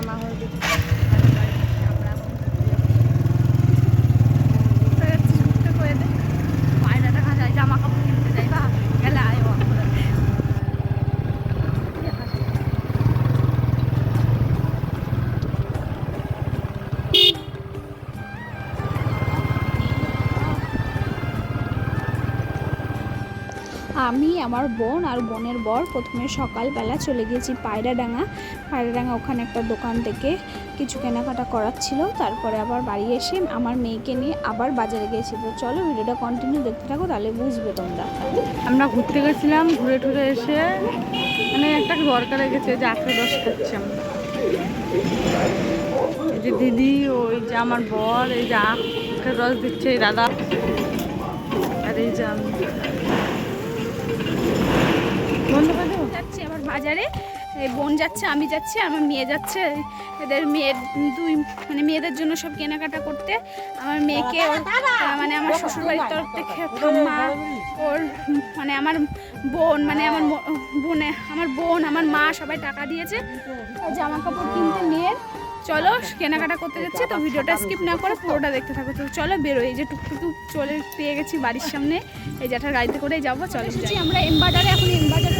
রান্না হয়ে গেছে আমি, আমার বোন আর বোনের বর প্রথমে সকালবেলা চলে গিয়েছি পায়রাডাঙ্গা। পায়রাডাঙ্গা ওখানে একটা দোকান থেকে কিছু কেনাকাটা করার ছিল তারপরে আবার বাড়ি এসে আমার মেয়েকে নিয়ে আবার বাজারে গিয়েছি। তো চলো ভিডিওটা কন্টিনিউ দেখতে থাকো, তাহলে বুঝবে তোমরা। আমরা ঘুরতে গেছিলাম, ঘুরে টুরে এসে মানে একটা দরকার গেছে যে আখের রস খাচ্ছি এই যে দিদি, ওই যে আমার বর, এই যে আখের রস দিচ্ছে এই দাদা। আর এই যে আমি? যাচ্ছি আবার বাজারে। বোন যাচ্ছে আমি যাচ্ছি আমার মেয়ে যাচ্ছে। এদের মেয়ের দুই মানে মেয়েদের জন্য সব কেনাকাটা করতে। আমার মেয়েকে ওর মানে আমার শ্বশুরবাড়ির তরফ থেকে ঠাম্মা ওর মানে আমার বোন মানে আমার বোনে আমার বোন আমার মা সবাই টাকা দিয়েছে। জামা কাপড় কিনতে মেয়ের। চলো কেনাকাটা করতে যাচ্ছি তো ভিডিওটা স্কিপ না করে পুরোটা দেখতে থাকো। তো চলো বেরোই। এই যে টুকটুকু চলে পেয়ে গেছি বাড়ির সামনে। এই জ্যাঠার গাড়িতে করেই যাব চলো আমরা এম বাজারে এখন এম বাজারের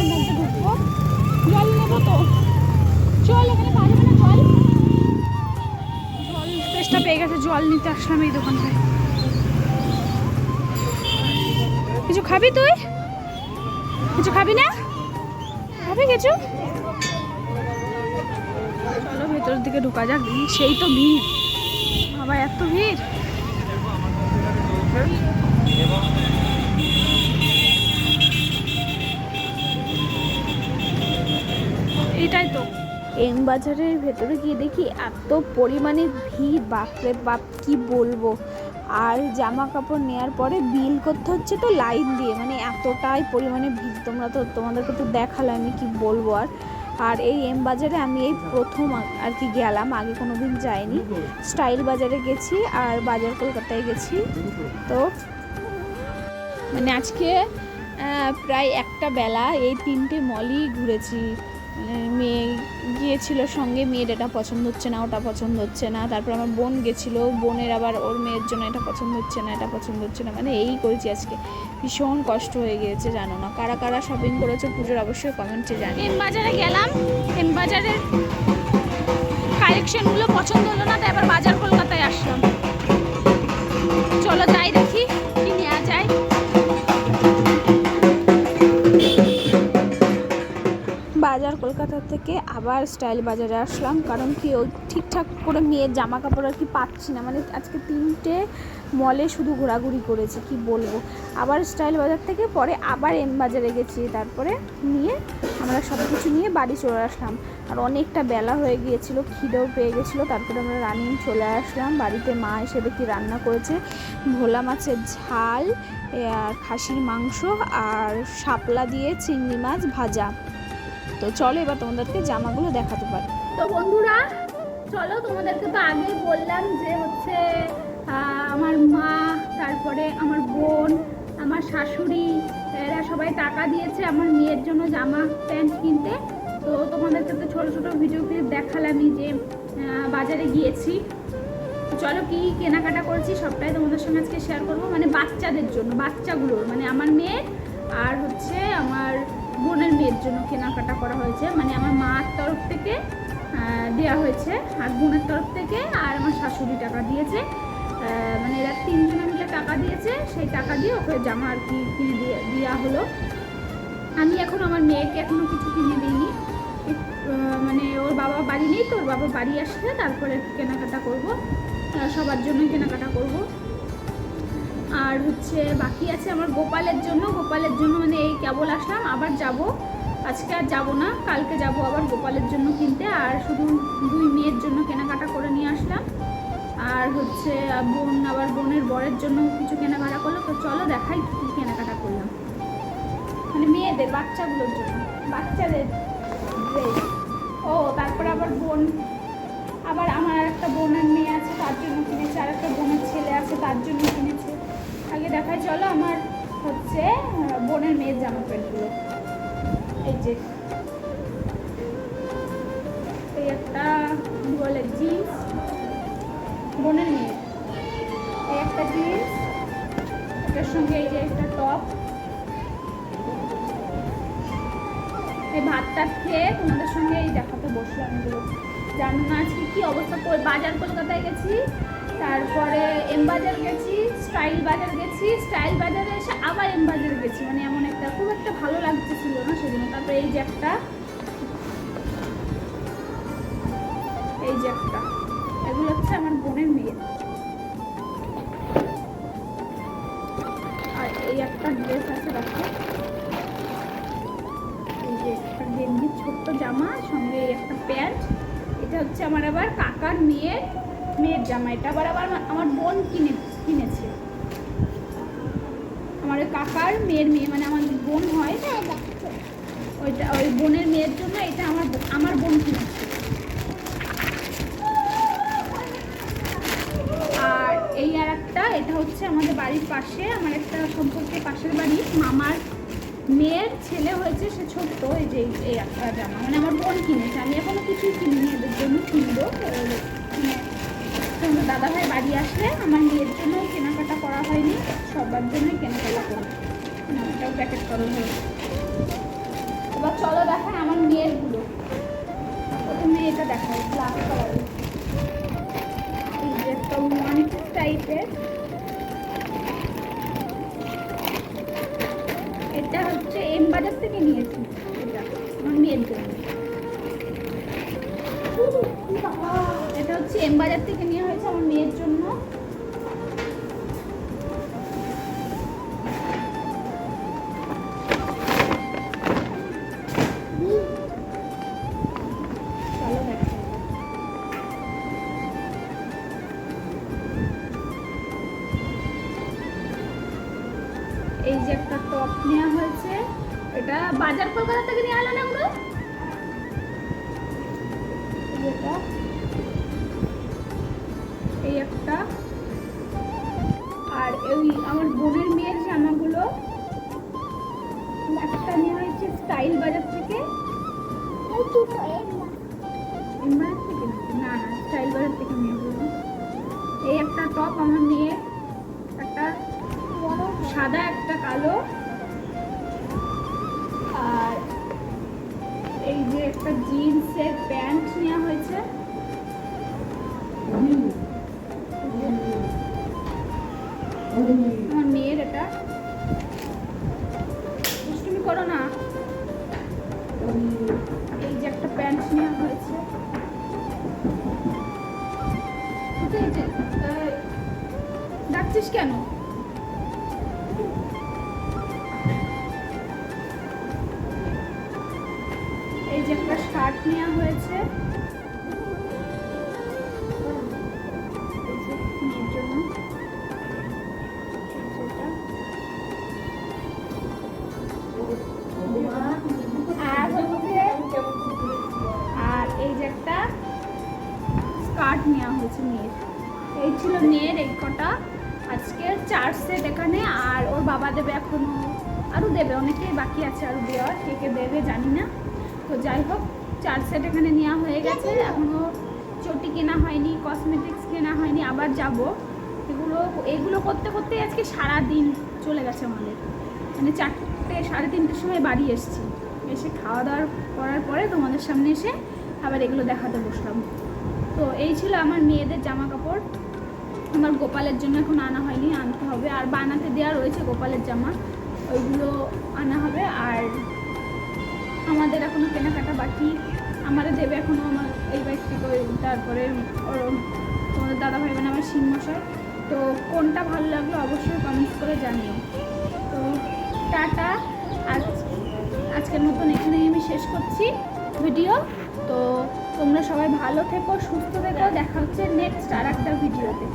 মধ্যে ঢুকবো জল নেব তো। চল এখানে পাওয়া যাবে জল জল চেষ্টা পেয়ে গেছে, জল নিতে আসলাম এই দোকানটায়। কিছু খাবি তুই? কিছু খাবি না? খাবি কিছু? চলো ভেতরের দিকে ঢোকা যাক, সেই তো ভিড়। আবার এত ভিড়। এটাই তো। এম বাজারের ভেতরে গিয়ে দেখি এত পরিমাণে ভিড়, বাপরে বাপ, কি বলব? আর জামা কাপড় নেওয়ার পরে বিল করতে হচ্ছে তো লাইন দিয়ে মানে এতটাই পরিমাণে ভিড়। তোমরা তো, তোমাদেরকে তো দেখালে আমি কি বলব আর। আর এই এম বাজারে আমি এই প্রথম আর কি গেলাম, আগে কোনো দিন যাইনি। স্টাইল বাজারে গেছি আর বাজার কলকাতায় গেছি। তো মানে আজকে প্রায় একটা বেলা এই তিনটে মলই ঘুরেছি। মেয়ে গিয়েছিল সঙ্গে, মেয়ের এটা পছন্দ হচ্ছে না, ওটা পছন্দ হচ্ছে না। তারপর আমার বোন গেছিল, বোনের আবার ওর মেয়ের জন্য এটা পছন্দ হচ্ছে না, এটা পছন্দ হচ্ছে না। মানে এই করেছি আজকে। ভীষণ কষ্ট হয়ে গিয়েছে, জানো না। কারা কারা শপিং করেছে পুজোর অবশ্যই কমেন্টে জানি এম বাজারে গেলাম, এম বাজারের কালেকশনগুলো পছন্দ হলো না, তাই আবার বাজার কলকাতায় থেকে আবার স্টাইল বাজারে আসলাম। কারণ কি ওই ঠিকঠাক করে মেয়ের জামা কাপড় আর কি পাচ্ছি না। মানে আজকে তিনটে মলে শুধু ঘোরাঘুরি করেছি, কি বলব। আবার স্টাইল বাজার থেকে পরে আবার এম বাজারে গেছি। তারপরে নিয়ে আমরা সব কিছু নিয়ে বাড়ি চলে আসলাম। আর অনেকটা বেলা হয়ে গিয়েছিল, খিদেও পেয়ে গেছিল। তারপরে আমরা রানিং চলে আসলাম। বাড়িতে মা এসে দেখি রান্না করেছে। ভোলা মাছের ঝাল খাসির মাংস, আর শাপলা দিয়ে চিংড়ি মাছ ভাজা। তো চলো এবার তোমাদেরকে জামাগুলো দেখাতে পারি। তো বন্ধুরা, চলো তোমাদেরকে তো আগেই বললাম যে হচ্ছে আমার মা, তারপরে আমার বোন, আমার শাশুড়ি, এরা সবাই টাকা দিয়েছে আমার মেয়ের জন্য জামা, প্যান্ট কিনতে। তো তোমাদেরকে তো ছোটো ছোটো ভিডিও ক্লিপ দেখালামই যে বাজারে গিয়েছি। চলো কি কেনাকাটা করেছি সবটাই তোমাদের সঙ্গে আজকে শেয়ার করব। মানে বাচ্চাদের জন্য, বাচ্চাগুলোর মানে আমার মেয়ে আর হচ্ছে আমার বোনের মেয়ের জন্য কেনাকাটা করা হয়েছে। মানে আমার মার তরফ থেকে দেওয়া হয়েছে। আর বোনের তরফ থেকে আর আমার শাশুড়ি টাকা দিয়েছে। মানে এরা তিনজনে মিলে টাকা দিয়েছে। সেই টাকা দিয়ে ওকে জামা আর কি কিনে দিয়ে দেওয়া হলো। আমি এখন আমার মেয়েকে এখনও কিছু কিনে দিইনি। মানে ওর বাবা বাড়ি নেই তো, ওর বাবা বাড়ি আসলে তারপরে কেনাকাটা করব। সবার জন্যই কেনাকাটা করব। আর হচ্ছে বাকি আছে আমার গোপালের জন্য। গোপালের জন্য মানে এই কেবল আসলাম, আবার যাব। আজকে আর যাব না, কালকে যাব আবার গোপালের জন্য কিনতে। আর শুধু দুই মেয়ের জন্য কেনাকাটা করে নিয়ে আসলাম। আর হচ্ছে বোন আবার বোনের বরের জন্য কিছু কেনাকাটা করল। তো চলো দেখাই কী কেনাকাটা করলাম। মানে মেয়েদের, বাচ্চাগুলোর জন্য। বাচ্চাদের ড্রেস ও, তারপরে আবার বোন। আবার আমার একটা বোনের মেয়ে আছে, তার জন্য কিনেছে। আর একটা বোনের ছেলে আছে, তার জন্য দেখাই, চলো আমার হচ্ছে বোনের মেয়ের জামা প্যান্টগুলো। এই যে। এই একটা বলে জিন্স বোনের মেয়ে এই একটা জিন্স এটার সঙ্গে এই যে একটা টপ এই ভাত টাত খেয়ে তোমাদের সঙ্গে এই দেখাতে বসলাম এগুলো। জানো না আজকে কি অবস্থা? বাজার কলকাতায় গেছি? তারপরে এম বাজার গেছি, স্টাইল বাজার গেছি, স্টাইল বাজারে এসে আবার এম বাজার গেছি। মানে এমন একটা, খুব একটা ভালো লাগতেছিল না সেদিন তারপরে এই যে একটা, এই যে একটা। এগুলো হচ্ছে আমার বোনের মেয়ে আর এই একটা ড্রেস আছে, দেখো। এই যে একটা গেঞ্জি, ছোট্ট জামা, সঙ্গে এই একটা প্যান্ট। এটা হচ্ছে আমার আবার কাকার মেয়ের মেয়ের জামা এটা আবার আবার আমার- বোন কিনে, কিনেছে। আমার কাকার মেয়ের মেয়ে মানে আমার বোন হয়, ওইটা, ওই বোনের মেয়ের জন্য এটা আমার আমার বোন কিনেছে। আর এই আর একটা, এটা হচ্ছে আমাদের বাড়ির পাশে, আমার একটা সম্পর্কে পাশের বাড়ি, মামার মেয়ের ছেলে হয়েছে, সে ছোট্ট, এই যে, এই- একটা জামা মানে আমার বোন কিনেছে, আমি এখনও কিছুই কিনিনি, এদের জন্য কিনবো কিনে তোমাদের দাদা ভাই বাড়ি আসলে আমার মেয়ের জন্য কেনাকাটা করা হয়নি সবার জন্যই কেনাকাটা করব। না, প্যাকেট করা হয়েছে এবার চলো দেখায় আমার মেয়েরগুলো প্রথমে এটা দেখায় ব্ল্যাক কালারের যে একটা ওয়ান টাইপের এটা হচ্ছে এম বাজার থেকে নিয়েছি। এই যে একটা টপ নেওয়া হয়েছে, এটা বাজার কলকাতা থেকে নিয়ে আলো না ওগুলো এই একটা আর ওই আমার বোনের মেয়ের জামাগুলো, একটা নেওয়া হয়েছে স্টাইল বাজার থেকে। না না, স্টাইল বাজার থেকে হলো এই একটা টপ আমার মেয়ে সাদা, একটা কালো। আর এই যে একটা জিন্সের প্যান্ট নেওয়া হয়েছে। আমার মেয়ের এটা। দুষ্টুমি করো না। এই যে একটা প্যান্ট নেওয়া হয়েছে। ডাকছিস কেন? নেওয়া হয়েছে। আর এই যে একটা স্কার্ট নেওয়া হয়েছে মেয়ের। এই ছিল মেয়ের এই কটা। আজকে চার সেট এখানে, আর ওর বাবা দেবে এখনও, আরও দেবে, অনেকেই বাকি আছে আরও দেওয়ার, কে কে দেবে জানি না। তো যাই হোক চার সেট এখানে নেওয়া হয়ে গেছে। এখনও চটি কেনা হয়নি কসমেটিক্স কেনা হয়নি, আবার যাব। এগুলো এগুলো করতে করতে আজকে সারা দিন চলে গেছে আমাদের। মানে চারটে, সাড়ে তিনটের সময় বাড়ি এসেছি। এসে খাওয়া দাওয়ার করার পরে তোমাদের সামনে এসে আবার এগুলো দেখাতে বসলাম। তো এই ছিল আমার মেয়েদের জামা কাপড় আমার গোপালের জন্য এখন আনা হয়নি, আনতে হবে। আর বানাতে দেওয়া রয়েছে গোপালের জামা। ওইগুলো আনা হবে। আর আমাদের এখনও কেনাকাটা বাকি। আমাদের দেবে এখনও আমার এই বাইক থেকে তারপরে ওর তোমাদের দাদা ভাই মানে আমার সিংমশাই তো কোনটা ভালো লাগল অবশ্যই কমেন্টস করে জানিও। তো টাটা। আজ, আজকের মতন এখানেই আমি শেষ করছি ভিডিও তো তোমরা সবাই ভালো থেকো, সুস্থ থেকো। দেখা হচ্ছে নেক্সট আর একটা ভিডিওতে